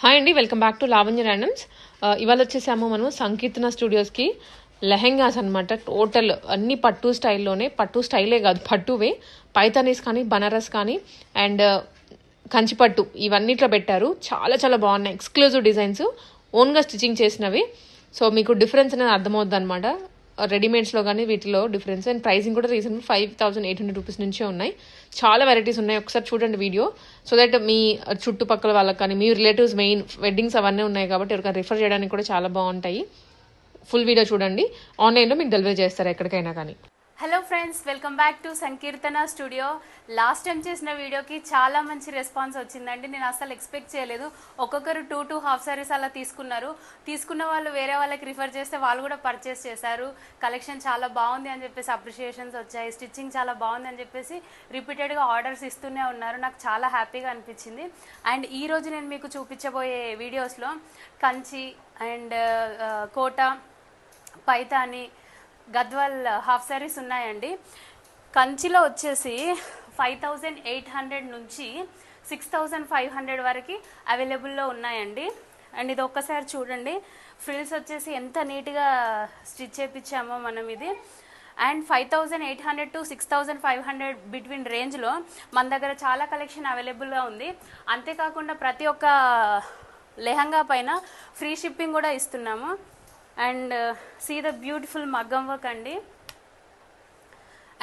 Hi అండి welcome back to Lavanya randoms ఇవాళ వచ్చేసాము మనం సంకీర్తన స్టూడియోస్కి లెహెంగాస్ అనమాట టోటల్ అన్ని పట్టు స్టైల్లోనే పట్టు స్టైలే కాదు పట్టువే. పైతానీస్ కానీ బనారస్ కానీ అండ్ uh, కంచిపట్టు ఇవన్నిట్లో పెట్టారు. చాలా చాలా బాగున్నాయి ఎక్స్క్లూజివ్ డిజైన్స్ ఓన్గా స్టిచ్చింగ్ చేసినవి. సో మీకు డిఫరెన్స్ అనేది అర్థమవుద్ది అనమాట రెడీమేడ్స్లో కానీ వీటిలో డిఫరెన్స్. అండ్ ప్రైసింగ్ కూడా reasonable five thousand eight hundred rupees నుంచే ఉన్నాయి. చాలా వెరైటీస్ ఉన్నాయి. ఒకసారి చూడండి వీడియో. సో దట్ మీ చుట్టుపక్కల వాళ్ళకి కానీ మీ రిలేటివ్స్ మెయిన్ వెడ్డింగ్స్ అవన్నీ ఉన్నాయి కాబట్టి ఎవరికైనా రిఫర్ చేయడానికి కూడా చాలా బాగుంటాయి. ఫుల్ వీడియో చూడండి. ఆన్లైన్లో మీకు డెలివరీ చేస్తారు ఎక్కడికైనా కానీ. Hello friends welcome back to Sankeerthana studio last time చేసిన వీడియోకి చాలా మంచి రెస్పాన్స్ వచ్చిందండి. నేను అసలు ఎక్స్పెక్ట్ చేయలేదు. ఒక్కొక్కరు టూ టూ హాఫ్ సారీస్ అలా తీసుకున్నారు. తీసుకున్న వాళ్ళు వేరే వాళ్ళకి రిఫర్ చేస్తే వాళ్ళు కూడా పర్చేస్ చేశారు. కలెక్షన్ చాలా బాగుంది అని చెప్పేసి అప్రిషియేషన్స్ వచ్చాయి. స్టిచ్చింగ్ చాలా బాగుంది అని చెప్పేసి రిపీటెడ్గా ఆర్డర్స్ ఇస్తూనే ఉన్నారు. నాకు చాలా హ్యాపీగా అనిపించింది. అండ్ ఈరోజు నేను మీకు చూపించబోయే వీడియోస్లో Kanchi and uh, Kota Paithani Gadwal uh, half saris ఉన్నాయండి. కంచిలో వచ్చేసి ఫైవ్ థౌజండ్ ఎయిట్ హండ్రెడ్ నుంచి సిక్స్ థౌజండ్ ఫైవ్ హండ్రెడ్ వరకు అవైలబుల్లో ఉన్నాయండి. అండ్ ఇది ఒక్కసారి చూడండి. ఫ్రిల్స్ వచ్చేసి ఎంత నీట్గా స్టిచ్ చేయించామో మనం ఇది. And five thousand eight hundred to six thousand five hundred between రేంజ్లో మన దగ్గర చాలా కలెక్షన్ అవైలబుల్గా ఉంది. అంతేకాకుండా ప్రతి ఒక్క లెహంగా పైన ఫ్రీ షిప్పింగ్ కూడా ఇస్తున్నాము. అండ్ సీ ద బ్యూటిఫుల్ మగ్గం వర్క్ అండి.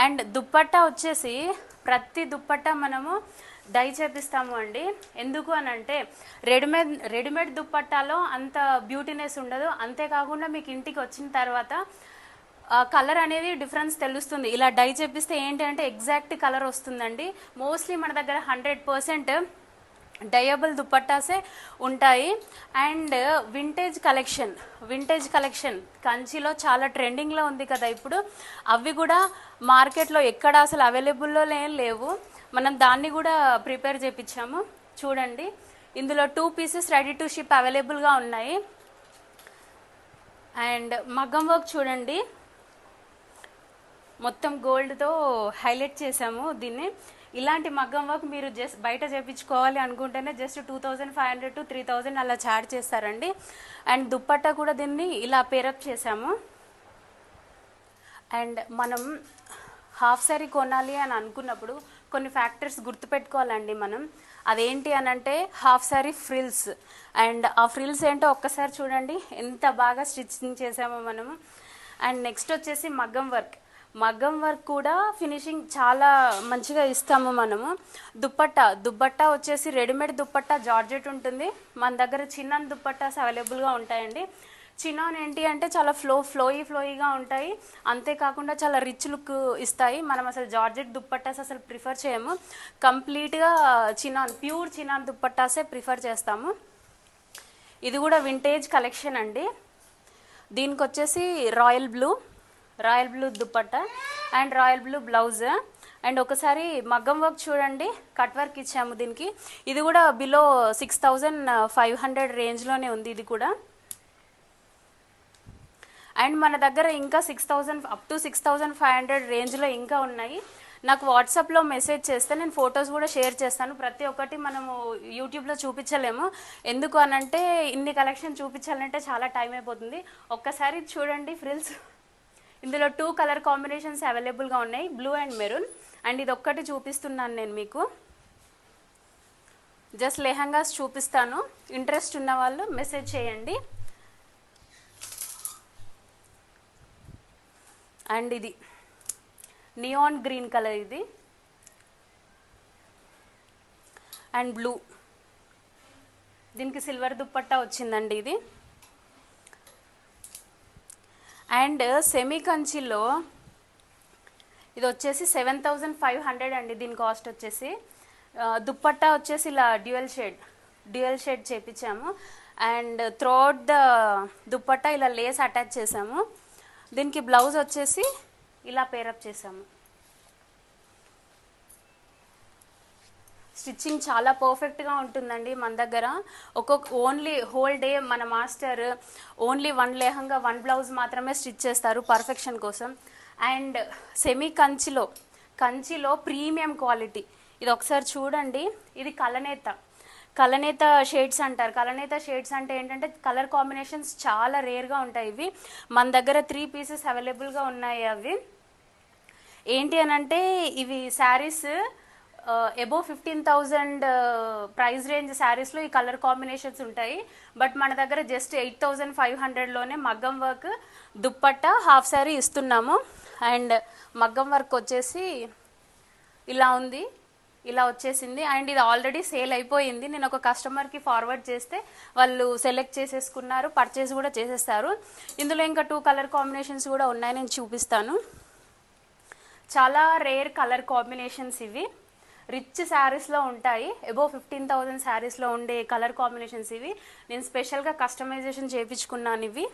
అండ్ దుప్పట్టా వచ్చేసి ప్రతి దుప్పట్టా మనము డై చేపిస్తాము అండి. ఎందుకు అని అంటే రెడీమేడ్ రెడీమేడ్ దుప్పట్టాలో అంత బ్యూటీనెస్ ఉండదు. అంతేకాకుండా మీకు ఇంటికి వచ్చిన తర్వాత కలర్ అనేది డిఫరెన్స్ తెలుస్తుంది. ఇలా డై చేపిస్తే ఏంటి అంటే ఎగ్జాక్ట్ కలర్ వస్తుందండి. మోస్ట్లీ మన దగ్గర హండ్రెడ్ పర్సెంట్ డయబుల్ దుపట్టాసే ఉంటాయి. And vintage collection vintage collection కంచిలో చాలా ట్రెండింగ్లో ఉంది కదా ఇప్పుడు. అవి కూడా మార్కెట్లో ఎక్కడ అసలు అవైలబుల్లో లేవు. మనం దాన్ని కూడా ప్రిపేర్ చేయించాము చూడండి. ఇందులో two pieces ready to ship అవైలబుల్గా ఉన్నాయి. అండ్ మగ్గం వర్క్ చూడండి. మొత్తం గోల్డ్తో హైలైట్ చేసాము దీన్ని. ఇలాంటి మగ్గం వర్క్ మీరు జస్ట్ బయట చేయించుకోవాలి అనుకుంటేనే just two thousand five hundred to three thousand అలా చార్జ్ చేస్తారండి. అండ్ దుప్పట్టా కూడా దీన్ని ఇలా పేరప్ చేసాము అండ్ మనం హాఫ్ సారీ కొనాలి అని అనుకున్నప్పుడు కొన్ని ఫ్యాక్టర్స్ గుర్తుపెట్టుకోవాలండి మనం. అదేంటి అని అంటే హాఫ్ సారీ ఫ్రిల్స్ అండ్ ఆ ఫ్రిల్స్ ఏంటో ఒక్కసారి చూడండి. ఎంత బాగా స్టిచ్చింగ్ చేసామో మనము. అండ్ నెక్స్ట్ వచ్చేసి మగ్గం వర్క్. మగ్గం వర్క్ కూడా ఫినిషింగ్ చాలా మంచిగా ఇస్తాము మనము. దుప్పట్టా దుప్పట్టా వచ్చేసి రెడీమేడ్ దుప్పట్టా జార్జెట్ ఉంటుంది. మన దగ్గర చిన్న దుప్పట్టాస్ అవైలబుల్గా ఉంటాయండి. చినాన్ ఏంటి అంటే చాలా ఫ్లో ఫ్లోయి ఫ్లోయిగా ఉంటాయి. అంతేకాకుండా చాలా రిచ్ లుక్ ఇస్తాయి. మనం అసలు జార్జెట్ దుప్పట్టాస్ అసలు ప్రిఫర్ చేయము. కంప్లీట్గా చినాన్ ప్యూర్ చినాన్ దుప్పట్టాసే ప్రిఫర్ చేస్తాము. ఇది కూడా వింటేజ్ కలెక్షన్ అండి. దీనికి వచ్చేసి royal blue. Royal blue dupatta and royal blue blouse. And ఒకసారి మగ్గం వర్క్ చూడండి కట్ వర్క్ ఇచ్చాము దీనికి. ఇది కూడా below six thousand five hundred రేంజ్లోనే ఉంది ఇది కూడా. అండ్ మన దగ్గర ఇంకా six thousand up to six thousand five hundred రేంజ్లో ఇంకా ఉన్నాయి. నాకు వాట్సాప్లో మెసేజ్ చేస్తే నేను ఫొటోస్ కూడా షేర్ చేస్తాను. ప్రతి ఒక్కటి మనము యూట్యూబ్లో చూపించలేము. ఎందుకు అనంటే ఇన్ని కలెక్షన్ చూపించాలంటే చాలా టైం అయిపోతుంది. ఒక్కసారి చూడండి ఫ్రిల్స్ ఇందులో టూ కలర్ కాంబినేషన్స్ అవైలబుల్గా ఉన్నాయి బ్లూ అండ్ మెరూన్ అండ్ ఇది ఒక్కటి చూపిస్తున్నాను నేను మీకు. జస్ట్ లెహంగాస్ చూపిస్తాను. ఇంట్రెస్ట్ ఉన్న వాళ్ళు మెసేజ్ చేయండి. అండ్ ఇది నియాన్ గ్రీన్ కలర్ ఇది. అండ్ బ్లూ దీనికి సిల్వర్ దుప్పట్టా వచ్చిందండి ఇది. అండ్ సెమీ కంచిలో ఇది వచ్చేసి సెవెన్ థౌజండ్ ఫైవ్ హండ్రెడ్ అండి. దీని కాస్ట్ వచ్చేసి దుప్పట్టా వచ్చేసి ఇలా డ్యూయల్ షేడ్ డ్యూయల్ షేడ్ చేపించాము. అండ్ త్రోట్ ద దుప్పట్టా ఇలా లేస్ అటాచ్ చేసాము. దీనికి బ్లౌజ్ వచ్చేసి ఇలా పేరప్ చేసాము. స్టిచ్చింగ్ చాలా పర్ఫెక్ట్గా ఉంటుందండి మన దగ్గర. ఒక్కొక్క ఓన్లీ హోల్ డే మన master only one lehenga one blouse మాత్రమే స్టిచ్ చేస్తారు పర్ఫెక్షన్ కోసం. అండ్ సెమీ కంచిలో కంచిలో ప్రీమియం క్వాలిటీ ఇది ఒకసారి చూడండి. ఇది కలనేత. కలనేత షేడ్స్ అంటారు. కలనేత షేడ్స్ అంటే ఏంటంటే కలర్ కాంబినేషన్స్ చాలా రేర్గా ఉంటాయి ఇవి. మన దగ్గర త్రీ పీసెస్ అవైలబుల్గా ఉన్నాయి అవి. ఏంటి అని అంటే ఇవి sarees above fifteen thousand price range శారీస్లో ఈ కలర్ కాంబినేషన్స్ ఉంటాయి. బట్ మన దగ్గర జస్ట్ ఎయిట్ థౌజండ్ ఫైవ్ హండ్రెడ్లోనే మగ్గం వర్క్ దుప్పట్ట హాఫ్ శారీ ఇస్తున్నాము. అండ్ మగ్గం వర్క్ వచ్చేసి ఇలా ఉంది. ఇలా వచ్చేసింది. అండ్ ఇది ఆల్రెడీ సేల్ అయిపోయింది. నేను ఒక కస్టమర్కి ఫార్వర్డ్ చేస్తే వాళ్ళు సెలెక్ట్ చేసేసుకున్నారు పర్చేస్ కూడా చేసేస్తారు. ఇందులో ఇంకా టూ కలర్ కాంబినేషన్స్ కూడా ఉన్నాయి నేను చూపిస్తాను. చాలా రేర్ కలర్ కాంబినేషన్స్ ఇవి. రిచ్ శారీస్లో ఉంటాయి. అబోవ్ ఫిఫ్టీన్ థౌజండ్ శారీస్లో ఉండే కలర్ కాంబినేషన్స్ ఇవి. నేను స్పెషల్గా కస్టమైజేషన్ చేయించుకున్నాను ఇవి.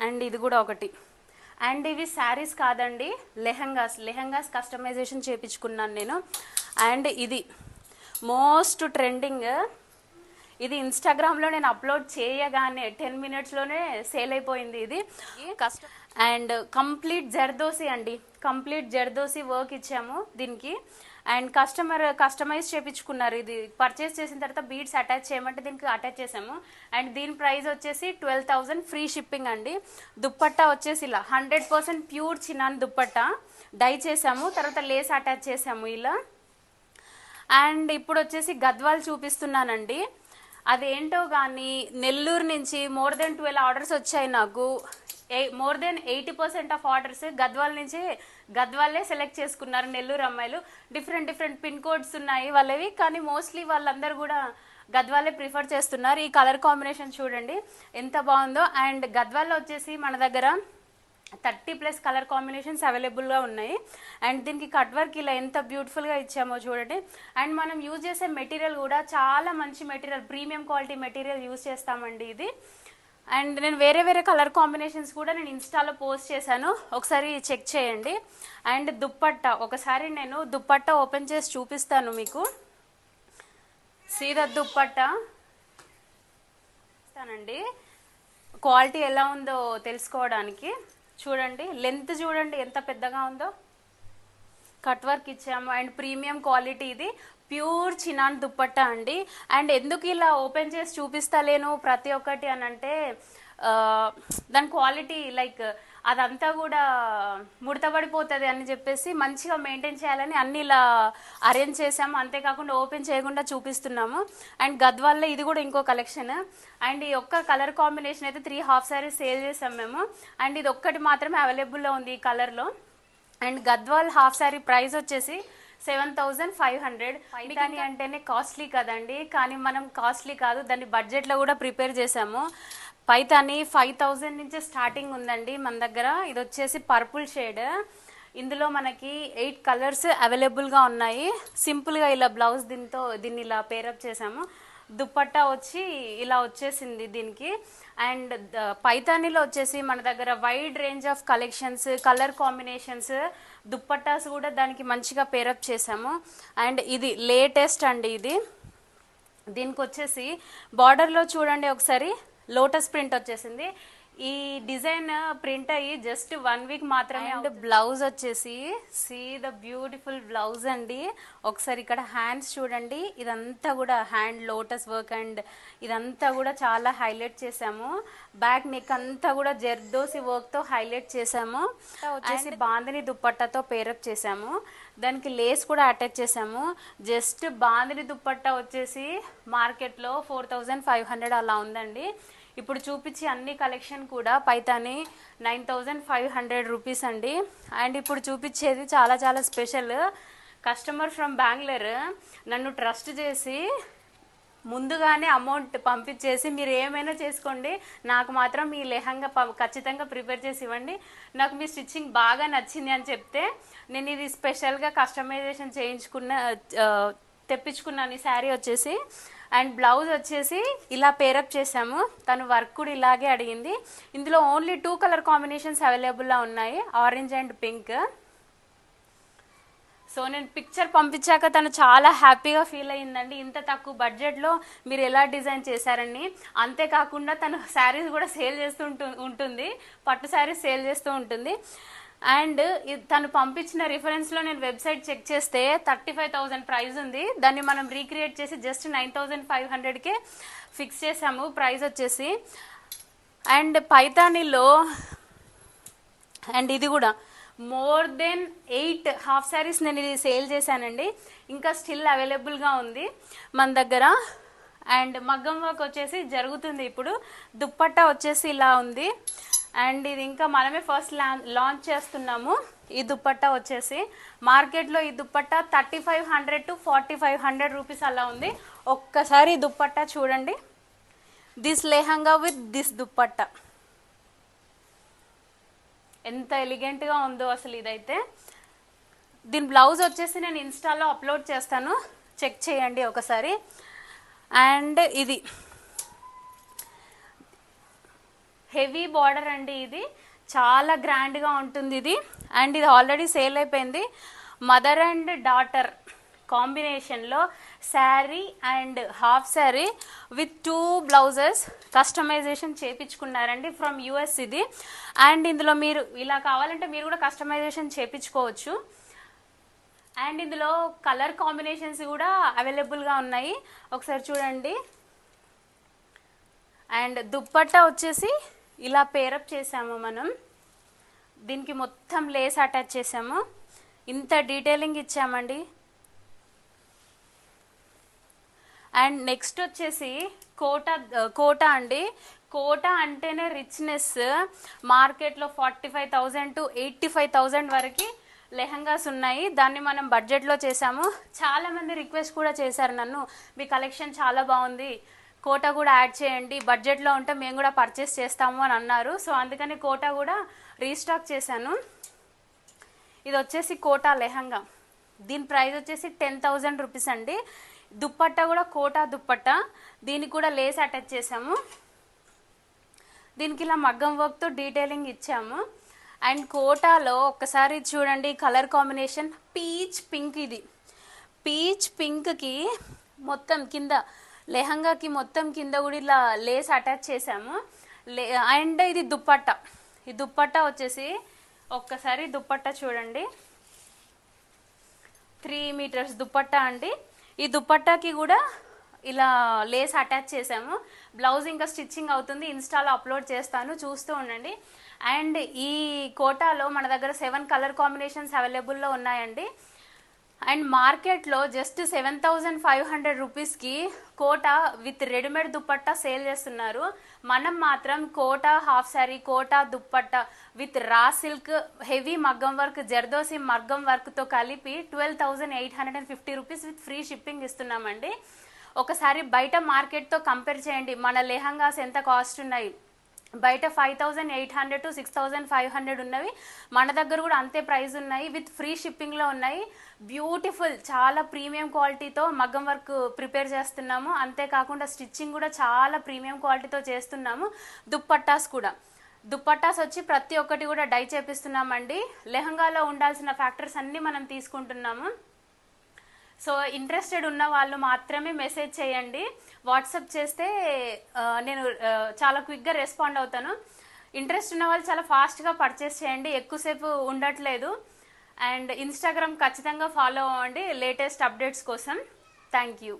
అండ్ ఇది కూడా ఒకటి. అండ్ ఇవి శారీస్ కాదండి లెహంగాస్. లెహంగాస్ కస్టమైజేషన్ చేయించుకున్నాను నేను. అండ్ ఇది మోస్ట్ ట్రెండింగ్ ఇది ఇన్స్టాగ్రామ్లో నేను అప్లోడ్ చేయగానే టెన్ మినిట్స్లోనే సేల్ అయిపోయింది ఇది. అండ్ కంప్లీట్ జర్దోసి అండి. కంప్లీట్ జర్దోసి వర్క్ ఇచ్చాము దీనికి. అండ్ కస్టమర్ కస్టమైజ్ చేయించుకున్నారు ఇది పర్చేస్ చేసిన తర్వాత బీడ్స్ అటాచ్ చేయమంటే దీనికి అటాచ్ చేసాము. అండ్ దీని ప్రైస్ వచ్చేసి ట్వెల్వ్ థౌజండ్ ఫ్రీ షిప్పింగ్ అండి. దుప్పట్టా వచ్చేసి ఇలా hundred percent pure chinon dupatta dye చేసాము. తర్వాత లేస్ అటాచ్ చేసాము ఇలా. అండ్ ఇప్పుడు వచ్చేసి గద్వాల్ చూపిస్తున్నానండి. అదేంటో కానీ నెల్లూరు నుంచి మోర్ దెన్ ట్వెల్వ్ ఆర్డర్స్ వచ్చాయి నాకు. More than eighty percent of orders Gadwal నుంచి గద్వాలే సెలెక్ట్ చేసుకున్నారు నెల్లూరు అమ్మాయిలు. డిఫరెంట్ డిఫరెంట్ పిన్ కోడ్స్ ఉన్నాయి వాళ్ళవి కానీ మోస్ట్లీ వాళ్ళందరూ కూడా గద్వాలే ప్రిఫర్ చేస్తున్నారు. ఈ కలర్ కాంబినేషన్ చూడండి ఎంత బాగుందో. అండ్ గద్వాల్లో వచ్చేసి మన దగ్గర థర్టీ ప్లస్ కలర్ కాంబినేషన్స్ అవైలబుల్గా ఉన్నాయి. అండ్ దీనికి కట్ వర్క్ ఇలా ఎంత బ్యూటిఫుల్గా ఇచ్చామో చూడండి. అండ్ మనం యూజ్ చేసే మెటీరియల్ కూడా చాలా మంచి material premium quality material use చేస్తామండి ఇది. అండ్ నేను వేరే వేరే కలర్ కాంబినేషన్స్ కూడా నేను ఇన్స్టాలో పోస్ట్ చేశాను. ఒకసారి చెక్ చేయండి. అండ్ దుప్పట్ట ఒకసారి నేను దుప్పట్ట ఓపెన్ చేసి చూపిస్తాను మీకు. సీదా దుప్పట్ట ఇస్తానండి క్వాలిటీ ఎలా ఉందో తెలుసుకోవడానికి. చూడండి లెంత్ చూడండి ఎంత పెద్దగా ఉందో. కట్ వర్క్ ఇచ్చాము. అండ్ ప్రీమియం క్వాలిటీ ఇది. ప్యూర్ చినాన్ దుప్పట్టా అండి. అండ్ ఎందుకు ఇలా ఓపెన్ చేసి చూపిస్తలేను ప్రతి ఒక్కటి అని అంటే దాని క్వాలిటీ లైక్ అదంతా కూడా ముడతబడిపోతుంది అని చెప్పేసి మంచిగా మెయింటైన్ చేయాలని అన్ని ఇలా అరేంజ్ చేసాము అంతేకాకుండా ఓపెన్ చేయకుండా చూపిస్తున్నాము. అండ్ గద్వాల్లో ఇది కూడా ఇంకో కలెక్షన్ అండ్ ఈ ఒక్క కలర్ కాంబినేషన్ అయితే త్రీ హాఫ్ సారీస్ సేల్ చేసాం మేము. అండ్ ఇది ఒక్కటి మాత్రమే అవైలబుల్లో ఉంది ఈ కలర్లో and Gadwal half sari price వచ్చేసి seven thousand five hundred Paithani అంటేనే కాస్ట్లీ కదండి. కానీ మనం కాస్ట్లీ కాదు. దాన్ని బడ్జెట్లో కూడా ప్రిపేర్ చేసాము పైతాని ఫైవ్ థౌజండ్ నుంచి స్టార్టింగ్ ఉందండి మన దగ్గర. ఇది వచ్చేసి పర్పుల్ షేడ్. ఇందులో మనకి ఎయిట్ కలర్స్ అవైలబుల్గా ఉన్నాయి. సింపుల్గా ఇలా బ్లౌజ్ దీంతో దీన్ని ఇలా పేరప్ చేసాము. దుప్పట్టా వచ్చి ఇలా వచ్చేసింది దీనికి. అండ్ ద- పైతానీలో వచ్చేసి మన దగ్గర wide range of collections colour combinations dupattas కూడా దానికి మంచిగా పేరప్ చేసాము. అండ్ ఇది లేటెస్ట్ అండి ఇది. దీనికి వచ్చేసి బార్డర్లో చూడండి ఒకసారి. లోటస్ ప్రింట్ వచ్చేసింది. ఈ డిజైన్ ప్రింట్ అయ్యి జస్ట్ వన్ వీక్ మాత్రమే అండ్ బ్లౌజ్ వచ్చేసి సీ ద బ్యూటిఫుల్ బ్లౌజ్ అండి. ఒకసారి ఇక్కడ హ్యాండ్స్ చూడండి. ఇదంతా కూడా హ్యాండ్ లోటస్ వర్క్ అండ్ ఇదంతా కూడా చాలా హైలైట్ చేసాము బ్యాక్ నెక్ అంతా కూడా జర్దోసి వర్క్తో హైలైట్ చేసాము వచ్చేసి బాందిని దుప్పట్టాతో పేరప్ చేసాము దానికి లేస్ కూడా అటాచ్ చేసాము జస్ట్ బాందిని దుప్పట్టా వచ్చేసి మార్కెట్లో ఫోర్ థౌజండ్ ఫైవ్ హండ్రెడ్ అలా ఉందండి. ఇప్పుడు చూపించి అన్ని కలెక్షన్ కూడా Paithani nine thousand five hundred rupees అండి. అండ్ ఇప్పుడు చూపించేది చాలా చాలా స్పెషల్. కస్టమర్ ఫ్రమ్ బెంగళూరు నన్ను ట్రస్ట్ చేసి ముందుగానే అమౌంట్ పంపించేసి మీరు ఏమైనా చేసుకోండి. నాకు మాత్రం మీ లెహంగా ప- ఖచ్చితంగా ప్రిపేర్ చేసి ఇవ్వండి. నాకు మీ స్టిచ్చింగ్ బాగా నచ్చింది అని చెప్తే నేను ఇది స్పెషల్గా కస్టమైజేషన్ చేయించుకున్న తెప్పించుకున్నాను. ఈ శారీ వచ్చేసి అండ్ బ్లౌజ్ వచ్చేసి ఇలా పేరప్ చేసాము తను వర్క్ కూడా ఇలాగే అడిగింది. ఇందులో ఓన్లీ టూ కలర్ కాంబినేషన్స్ అవైలబుల్లో ఉన్నాయి. ఆరెంజ్ అండ్ పింక్ సో నేను పిక్చర్ పంపించాక తను చాలా హ్యాపీగా ఫీల్ అయ్యిందండి. ఇంత తక్కువ బడ్జెట్లో మీరు ఎలా డిజైన్ చేశారని. అంతేకాకుండా తను శారీస్ కూడా సేల్ చేస్తూ ఉంటు- ఉంటుంది. పట్టు శారీస్ సేల్ చేస్తూ ఉంటుంది. అండ్ తను పంపించిన రిఫరెన్స్లో నేను వెబ్సైట్ చెక్ చేస్తే థర్టీ ఫైవ్ థౌజండ్ ప్రైస్ ఉంది. దాన్ని మనం రీక్రియేట్ చేసి జస్ట్ నైన్ థౌజండ్ ఫైవ్ హండ్రెడ్కే ఫిక్స్ చేసాము ప్రైస్ వచ్చేసి. అండ్ పైతానీలో అండ్ ఇది కూడా more than eight half saris నేను ఇది సేల్ చేశానండి. ఇంకా స్టిల్ అవైలబుల్గా ఉంది మన దగ్గర. అండ్ మగ్గం వర్క్ వచ్చేసి జరుగుతుంది ఇప్పుడు. దుప్పట్టా వచ్చేసి ఇలా ఉంది. అండ్ ఇది ఇంకా మనమే ఫస్ట్ లాంచ్ చేస్తున్నాము. ఈ దుప్పట్టా వచ్చేసి. మార్కెట్లో ఈ dupatta thirty five hundred to forty five hundred rupees అలా ఉంది. ఒక్కసారి ఈ దుప్పట్టా చూడండి. This lehenga with this dupatta. ఎంత ఎలిగెంట్గా ఉందో అసలు ఇదైతే. దీని బ్లౌజ్ వచ్చేసి నేను ఇన్స్టాలో అప్లోడ్ చేస్తాను. చెక్ చేయండి ఒకసారి. అండ్ ఇది హెవీ బార్డర్ అండి ఇది. చాలా గ్రాండ్గా ఉంటుంది ఇది. అండ్ ఇది ఆల్రెడీ సేల్ అయిపోయింది. మదర్ అండ్ డాటర్ కాంబినేషన్లో saree and half saree with two blouses customization చేపించుకున్నారండి from US ఇది. అండ్ ఇందులో మీరు ఇలా కావాలంటే మీరు కూడా కస్టమైజేషన్ చేపించుకోవచ్చు. అండ్ ఇందులో కలర్ కాంబినేషన్స్ కూడా అవైలబుల్గా ఉన్నాయి. ఒకసారి చూడండి. అండ్ దుప్పట్టా వచ్చేసి ఇలా పేరప్ చేసాము మనం. దీనికి మొత్తం లేస్ అటాచ్ చేసాము. ఇంత డీటెయిలింగ్ ఇచ్చామండి. అండ్ నెక్స్ట్ వచ్చేసి కోట కోట అండి. కోట అంటేనే రిచ్నెస్ మార్కెట్లో forty five thousand to eighty five thousand వరకు లెహంగాస్ ఉన్నాయి. దాన్ని మనం బడ్జెట్లో చేసాము చాలా మంది రిక్వెస్ట్ కూడా చేశారు నన్ను. మీ కలెక్షన్ చాలా బాగుంది. కోట కూడా యాడ్ చేయండి. బడ్జెట్లో ఉంటే మేము కూడా పర్చేస్ చేస్తాము అని అన్నారు. సో అందుకని కోట కూడా రీస్టాక్ చేశాను. ఇది వచ్చేసి కోటా లెహంగా. దీని ప్రైస్ వచ్చేసి టెన్ థౌజండ్ రూపీస్ అండి. దుప్పట్టా కూడా కోటా దుప్పట్టా. దీనికి కూడా లేస్ అటాచ్ చేసాము దీనికి ఇలా మగ్గం వర్క్తో డీటెయిలింగ్ ఇచ్చాము. అండ్ కోటాలో ఒక్కసారి చూడండి కలర్ కాంబినేషన్ పీచ్ పింక్ ఇది. పీచ్ పింక్కి మొత్తం కింద లెహంగాకి మొత్తం కింద కూడా ఇలా లేస్ అటాచ్ చేసాము లే అండ్ ఇది దుప్పట్టా. ఈ దుప్పట్టా వచ్చేసి ఒక్కసారి దుప్పట్టా చూడండి. త్రీ మీటర్స్ దుప్పట్టా అండి. ఈ దుపట్టాకి కూడా ఇలా లేస్ అటాచ్ చేసాము బ్లౌజ్ ఇంకా స్టిచ్చింగ్ అవుతుంది. ఇన్స్టాలో అప్లోడ్ చేస్తాను. చూస్తూ ఉండండి. అండ్ ఈ కోటాలో మన దగ్గర సెవెన్ కలర్ కాంబినేషన్స్ అవైలబుల్లో ఉన్నాయండి. అండ్ మార్కెట్లో just seven thousand five hundred రూపీస్కి Kota with readymade dupatta sale చేస్తున్నారు. మనం మాత్రం Kota half sari Kota dupatta with raw silk heavy మగ్గం వర్క్ జర్దోసి మగ్గం వర్క్తో కలిపి twelve thousand eight hundred and fifty rupees with free shipping ఇస్తున్నామండి. ఒకసారి బయట మార్కెట్తో కంపేర్ చేయండి మన లెహంగాస్ ఎంత కాస్ట్ ఉన్నాయి. బయట five thousand eight hundred to six thousand five hundred ఉన్నవి. మన దగ్గర కూడా అంతే ప్రైస్ ఉన్నాయి. విత్ ఫ్రీ షిప్పింగ్లో ఉన్నాయి. బ్యూటిఫుల్ చాలా ప్రీమియం క్వాలిటీతో మగ్గం వర్క్ ప్రిపేర్ చేస్తున్నాము. అంతేకాకుండా స్టిచ్చింగ్ కూడా చాలా ప్రీమియం క్వాలిటీతో చేస్తున్నాము. దుప్పట్టాస్ కూడా. దుప్పట్టాస్ వచ్చి ప్రతి ఒక్కటి కూడా డై చేపిస్తున్నామండి. లెహంగాలో ఉండాల్సిన ఫ్యాక్టర్స్ అన్నీ మనం తీసుకుంటున్నాము. సో ఇంట్రెస్టెడ్ ఉన్న వాళ్ళు మాత్రమే మెసేజ్ చేయండి. వాట్సాప్ చేస్తే నేను చాలా క్విక్గా రెస్పాండ్ అవుతాను. ఇంట్రెస్ట్ ఉన్న వాళ్ళు చాలా ఫాస్ట్గా పర్చేస్ చేయండి. ఎక్కువసేపు ఉండట్లేదు. అండ్ ఇన్స్టాగ్రామ్ ఖచ్చితంగా ఫాలో అవ్వండి. లేటెస్ట్ అప్డేట్స్ కోసం. Thank you.